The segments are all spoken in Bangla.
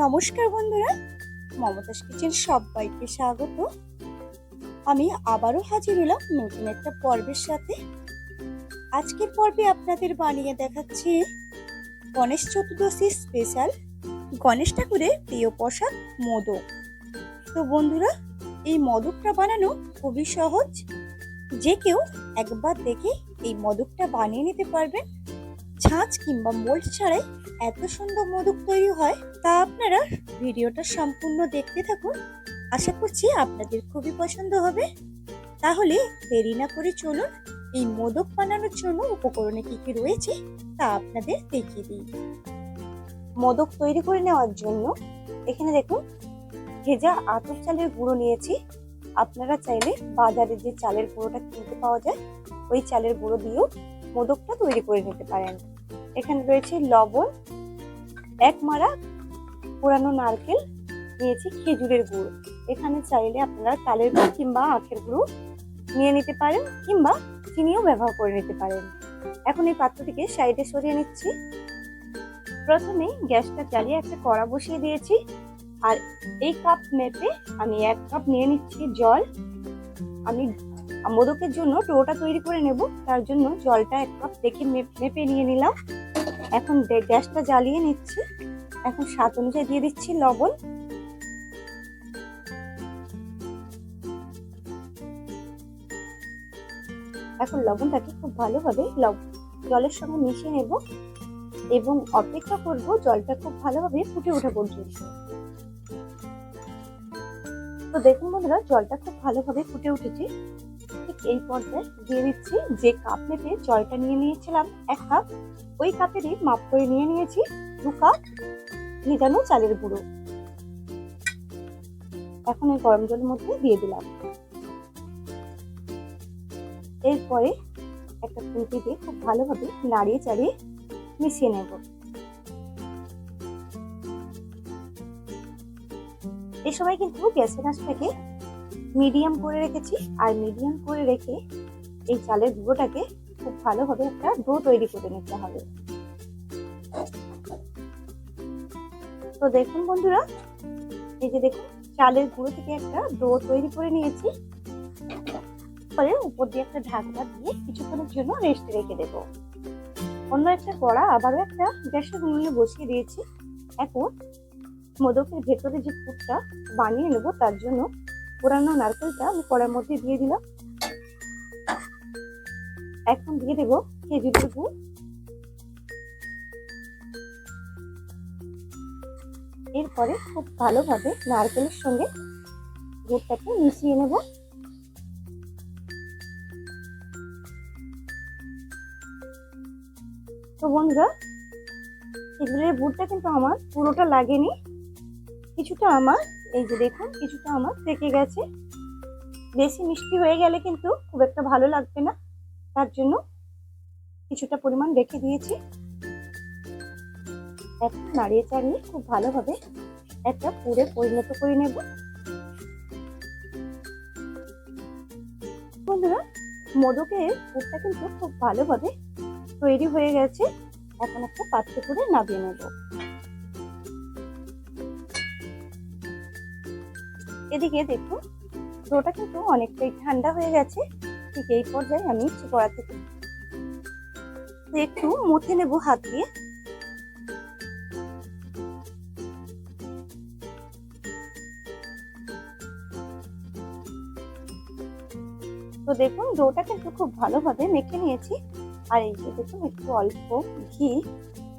নমস্কার বন্ধুরা, মমতাজ কিচেন সবাইকে স্বাগত। আমি আবারও হাজির হলাম নতুন একটা পর্বের সাথে। আজকের পর্বে আপনাদের বানিয়ে দেখাচ্ছি গণেশ চতুর্দশী স্পেশাল গণেশ ঠাকুরের প্রিয় প্রসাদ মোদক। তো বন্ধুরা, এই মোদকটা বানানো খুবই সহজ। যে কেউ একবার দেখে এই মোদকটা বানিয়ে নিতে পারবেন। ছাঁচ কিংবা মোল্ড ছাড়াই এত সুন্দর মোদক তৈরি হয়, তা আপনারা ভিডিওটা সম্পূর্ণ দেখতে থাকুন। আশা করছি আপনাদের খুবই পছন্দ হবে। তাহলে দেরি না করে চলুন, এই মোদক বানানোর জন্য উপকরণে কি কি রয়েছে তা আপনাদের দেখিয়ে দিই। মোদক তৈরি করে নেওয়ার জন্য এখানে দেখুন, ভেজা আতর চালের গুঁড়ো নিয়েছি। আপনারা চাইলে বাজারে যে চালের গুঁড়োটা কিনতে পাওয়া যায়, ওই চালের গুঁড়ো দিয়েও মোদকটা তৈরি করে নিতে পারেন। এখানে রয়েছে লবণ, এক মারা পুরানো নারকেল নিয়েছি খেজুরের গুড়। এখানে চাইলে আপনারা তালের গুড় কিংবা আখের গুঁড়ো নিয়ে নিতে পারেন কিংবা চিনিও ব্যবহার করে নিতে পারেন। এখন এই পাত্রটিকে সাইডে সরিয়ে নিচ্ছি। প্রথমে গ্যাসটা চালিয়ে একটা কড়া বসিয়ে দিয়েছি আর এই কাপ মেপে আমি এক কাপ নিয়ে নিচ্ছি জল। আমি মোদকের জন্য টোটা তৈরি করে নেব, তার জন্য জলটা এক কাপ দেখে মেপে নিয়ে নিলাম। এখন গ্যাসটা জ্বালিয়ে নিচ্ছি। এখন স্বাদ অনুযায়ী দিয়ে দিচ্ছি লবণ। এখন লবণটাকে খুব ভালোভাবে জলের সঙ্গে মিশিয়ে নেব এবং অপেক্ষা করব জলটা খুব ভালোভাবে ফুটে ওঠা পর্যন্ত। তো দেখুন বন্ধুরা, জলটা খুব ভালোভাবে ফুটে উঠেছে। এই পর্যায়ে দিয়ে দিচ্ছি যে কাপ জলটা নিয়ে নিয়েছিলাম এক কাপ ওই কাপেরই মাপ করে নিয়ে নিয়েছি দু কাপ ভেজানো চালের গুঁড়ো। এখন এই গরম জলের মধ্যে দিয়ে দিলাম। এরপরে একটা খুঁটি দিয়ে খুব ভালোভাবে নাড়িয়ে চাড়িয়ে মিশিয়ে নেব। এই সময় কিন্তু গ্যাসের আঁচটাকে মিডিয়াম করে রেখেছি। আর মিডিয়াম করে রেখে এই চালের গুঁড়োটাকে খুব ভালোভাবে একটা ডো তৈরি করে নিতে হবে। তো দেখুন বন্ধুরা, এই যে দেখুন, চালের গুঁড়ো থেকে একটা ডো তৈরি করে নিয়েছি। পরে উপর দিয়ে একটা ঢাকনা দিয়ে কিছুক্ষণের জন্য রেস্টে রেখে দেবো। অন্য একটা কড়া আবারও একটা গ্যাসের উনুনে বসিয়ে দিয়েছি। এখন মোদকের ভেতরে যে পুরটা বানিয়ে নেব, তার জন্য পুরানো নারকেলটা আমি কড়ার মধ্যে দিয়ে দিলাম। এখন দিয়ে দেবো খেজুরের গুড় এরপরে খুব ভালোভাবে নারকেলের সঙ্গে গুড়টাকে মিশিয়ে নেব। তো বন্ধুরা, খেজুরের গুড়টা কিন্তু আমার পুরোটা লাগেনি, কিছুটা আমার এই যে দেখুন, কিছুটা আমার থেকে গেছে। বেশি মিষ্টি হয়ে গেলে কিন্তু খুব একটা ভালো লাগবে না। তার জন্য কিছুটা পরিমাণ রেখে দিয়েছি। এখন নাড়িয়ে চাড়িয়ে খুব ভালোভাবে একটা পুরে পরিণত করে নেব। বন্ধুরা, মোদকের পুরটা কিন্তু খুব ভালোভাবে তৈরি হয়ে গেছে। এখন একটা পাত্রে করে নামিয়ে নেব। এদিকে দেখুন, ডোটা কিন্তু অনেকটাই ঠান্ডা হয়ে গেছে। ঠিক এই পর্যায়ে আমি কড়া থেকে একটু মুথে নেব হাত দিয়ে। তো দেখুন, ডোটা কিন্তু খুব ভালোভাবে মেখে নিয়েছি। আর এই যে দেখুন, একটু অল্প ঘি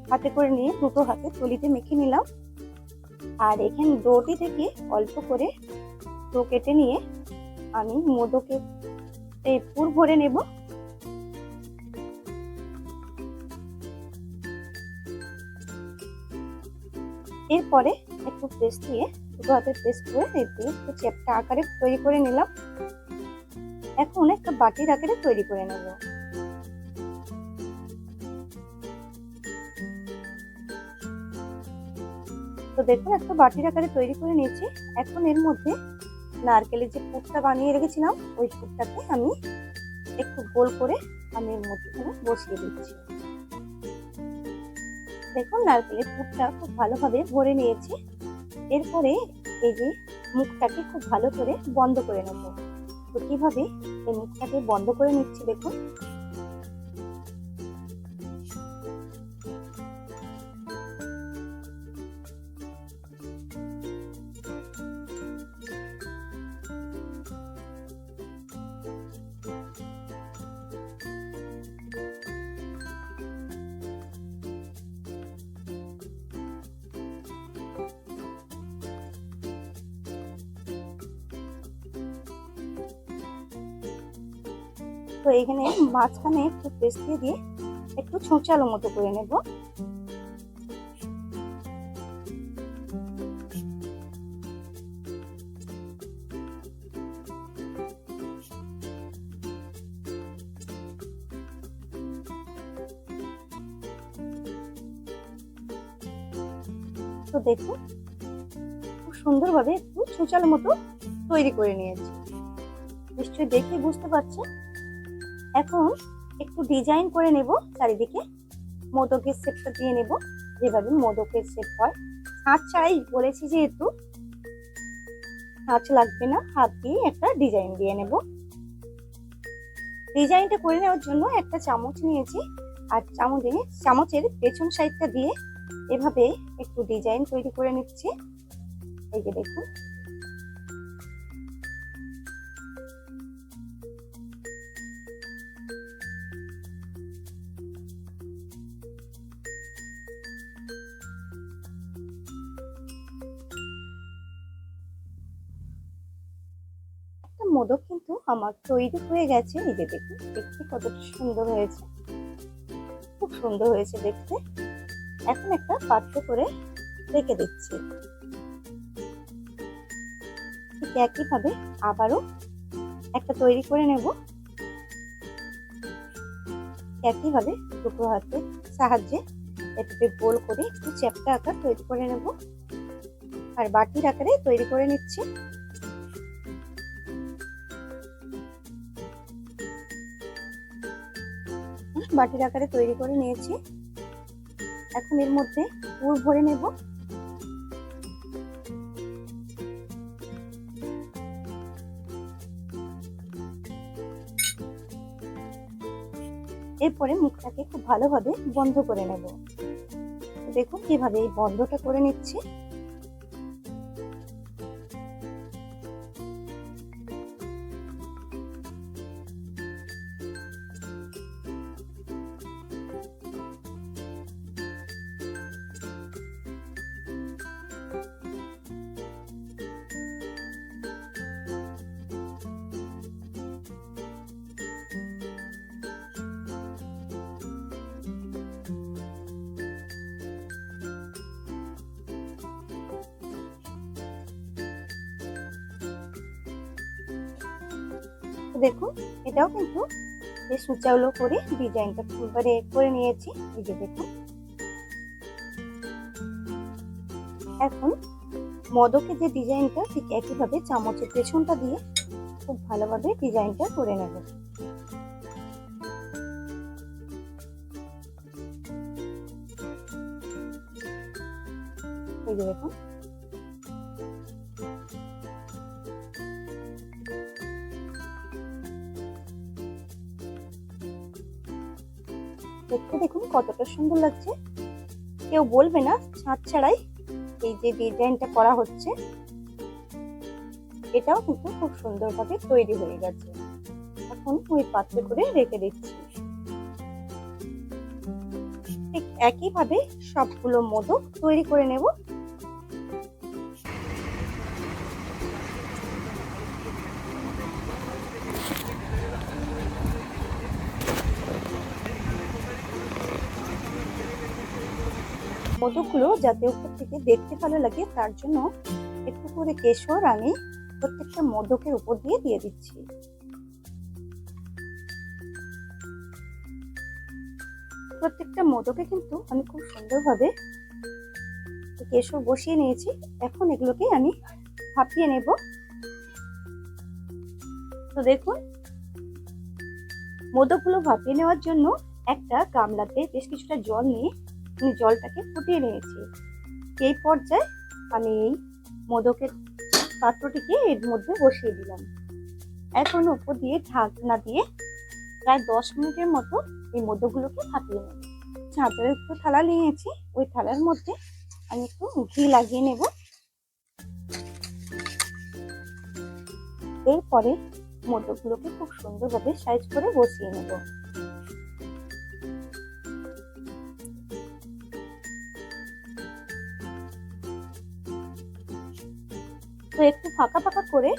হাতে করে নিয়ে দুটো হাতে তলিতে মেখে নিলাম। আর এখানে ডোটি থেকে অল্প করে ডো কেটে নিয়ে আমি মোদকে এই পুর ভরে নেব। এরপরে একটু পেস্ট দিয়ে দুটো হাতের পেস্ট করে একটু একটু চ্যাপটা আকারে তৈরি করে নিলাম। এখন একটা বাটির আকারে তৈরি করে নেব। তো দেখুন, একটা বাটির আকারে তৈরি করে নিয়েছি। এখন এর মধ্যে নারকেলের যে পুরটা বানিয়ে রেখেছিলাম, ওই পুরটাকে আমি একটু গোল করে আমি এর মধ্যেখানে বসিয়ে দিচ্ছি। দেখুন, নারকেলের পুরটা খুব ভালোভাবে ভরে নিয়েছে। এরপরে এই যে মুখটাকে খুব ভালো করে বন্ধ করে নেব। তো কীভাবে এই মুখটাকে বন্ধ করে নিচ্ছি দেখুন। তো এখানে মাঝখানে একটু পেস্ট দিয়ে দিয়ে একটু ছোঁচালো মতো করে নেব। তো দেখুন, খুব সুন্দরভাবে একটু ছোঁচালো মতো তৈরি করে নিয়েছি। নিশ্চয়ই দেখে বুঝতে পারছেন? এখন একটু ডিজাইন করে নেব চারিদিকে। মোদকের শেপটা দিয়ে নেব, যেভাবে মোদকের শেপ হয়। হাত ছাড়াই বলেছি যেহেতু, হাত লাগবে না, হাত দিয়ে একটা ডিজাইন দিয়ে নেব। ডিজাইনটা করে নেওয়ার জন্য একটা চামচ নিয়েছি, আর চামচ চামচের পেছন সাইডটা দিয়ে এভাবে একটু ডিজাইন তৈরি করে নিচ্ছি। এই যে দেখুন। মোদক কিন্তু আমার তৈরি হয়ে গেছে নিজে যে দেখুন, দেখতে কতটা সুন্দর হয়েছে। খুব সুন্দর হয়েছে দেখতে। এখন একটা পাত্র করে রেখে দিচ্ছি। ঠিক একইভাবে আবারও একটা তৈরি করে নেব। একইভাবে দুটো হাতে সাহায্যে এটাকে গোল করে একটু চ্যাপটা আকার তৈরি করে নেব। আর বাটির আকারে তৈরি করে নিচ্ছি। বাটির আকারে তৈরি করে নিয়েছি। এখন এর মধ্যে পুর ভরে নেব। এরপরে মুখটাকে খুব ভালোভাবে বন্ধ করে নেব। দেখুন কীভাবে এই বন্ধটা করে নিচ্ছি। দেখুন, এটাও কিন্তু বেশ উঁচাউলো করে ডিজাইনটা ফুলবারে করে নিয়েছি। এই যে দেখুন। এখন মদকের যে ডিজাইনটা ঠিক একইভাবে চামচের পেছনটা দিয়ে খুব ভালোভাবে ডিজাইনটা করে নেব। এই যে দেখুন। দেখতে দেখুন কতটা সুন্দর লাগছে। কেউ বলবে না, ছাদ ছাড়াই এই যে ডিজাইনটা করা হচ্ছে, এটাও কিন্তু খুব সুন্দরভাবে তৈরি হয়ে গেছে। এখন ওই পাত্রে করে রেখে দিচ্ছি। ঠিক একইভাবে সবগুলো মোদক তৈরি করে নেব। মোদকগুলো যাতে উপর থেকে দেখতে ভালো লাগে, তার জন্য একটু করে কেশর আমি প্রত্যেকটা মোদকের উপর দিয়ে দিয়ে দিচ্ছি। প্রত্যেকটা মোদকে কিন্তু আমি খুব সুন্দরভাবে কেশর বসিয়ে নিয়েছি। এখন এগুলোকে আমি ভাপিয়ে নেব। তো দেখুন মোদকগুলো ভাপিয়ে নেওয়ার জন্য একটা গামলাতে বেশ কিছুটা জল নিয়ে আমি জলটাকে ফুটিয়ে নিয়েছি। এই পর্যায়ে আমি এই মোদকের পাত্রটিকে এর মধ্যে বসিয়ে দিলাম। এখন উপর দিয়ে ঢাকনা দিয়ে প্রায় দশ মিনিটের মতো এই মোদকগুলোকে ফাটিয়ে নেব। ছাঁচের একটু থালা নিয়েছি, ওই থালার মধ্যে আমি একটু ঘি লাগিয়ে নেব। এরপরে মোদকগুলোকে খুব সুন্দরভাবে সাইজ করে বসিয়ে নেব। তো একটু ফাঁকা ফাঁকা করে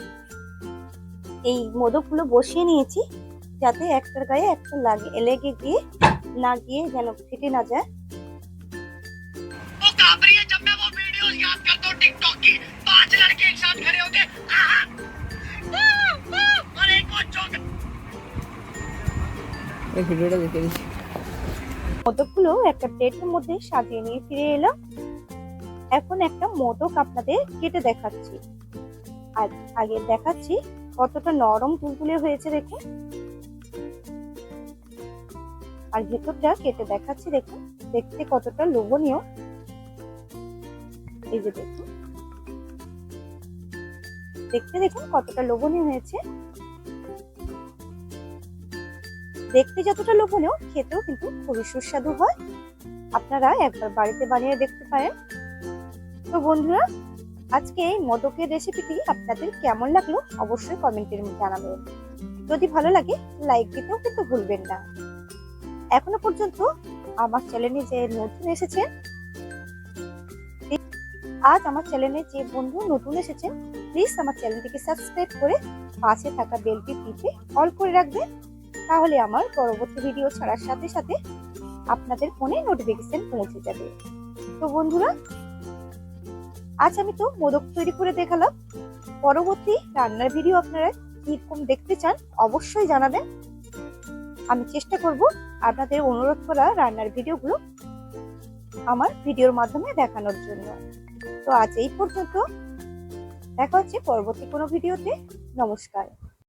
এই মোদকগুলো বসিয়ে নিয়েছি যাতে একটার গায়ে একটা লাগে লেগে গিয়ে না গিয়ে যেন ফেটে না যায়। মোদকগুলো একটা প্লেটের মধ্যে সাজিয়ে নিয়ে ফিরে এলাম। এখন একটা মোদক আপনাদের কেটে দেখাচ্ছি। আগে দেখাচ্ছি কতটা নরম তুলতুলে হয়েছে দেখুন। আর ভেতরটা কেটে দেখাচ্ছি দেখুন, দেখতে কতটা লোভনীয়। এই যে দেখুন। দেখতে দেখুন কতটা লোভনীয় হয়েছে। দেখতে যতটা লোভনীয়, খেতেও কিন্তু খুবই সুস্বাদু হয়। আপনারা একবার বাড়িতে বানিয়ে দেখতে পারেন। তো বন্ধুরা আজকে এই মোদকের রেসিপিটি আপনাদের কেমন লাগল অবশ্যই কমেন্টের জানাবেন। যদি ভালো লাগে লাইক দিতেও কিন্তু ভুলবেন না। এখনও পর্যন্ত আমার চ্যানেলে যে নতুন এসেছেন, আজ আমার চ্যানেলে যে বন্ধু নতুন এসেছেন প্লিজ আমার চ্যানেলটিকে সাবস্ক্রাইব করে পাশে থাকা বেলটি টিপে অল করে রাখবেন। তাহলে আমার পরবর্তী ভিডিও ছাড়ার সাথে সাথে আপনাদের ফোনে নোটিফিকেশন পৌঁছে যাবে। তো বন্ধুরা আজ আমি তো মোদক তৈরি করে দেখালাম। পরবর্তী রান্নার ভিডিও আপনারা কীরকম দেখতে চান অবশ্যই জানাবেন। আমি চেষ্টা করব আপনাদের অনুরোধ করা রান্নার ভিডিওগুলো আমার ভিডিওর মাধ্যমে দেখানোর জন্য। তো আজ এই পর্যন্ত। দেখা হচ্ছে পরবর্তী কোনো ভিডিওতে নমস্কার।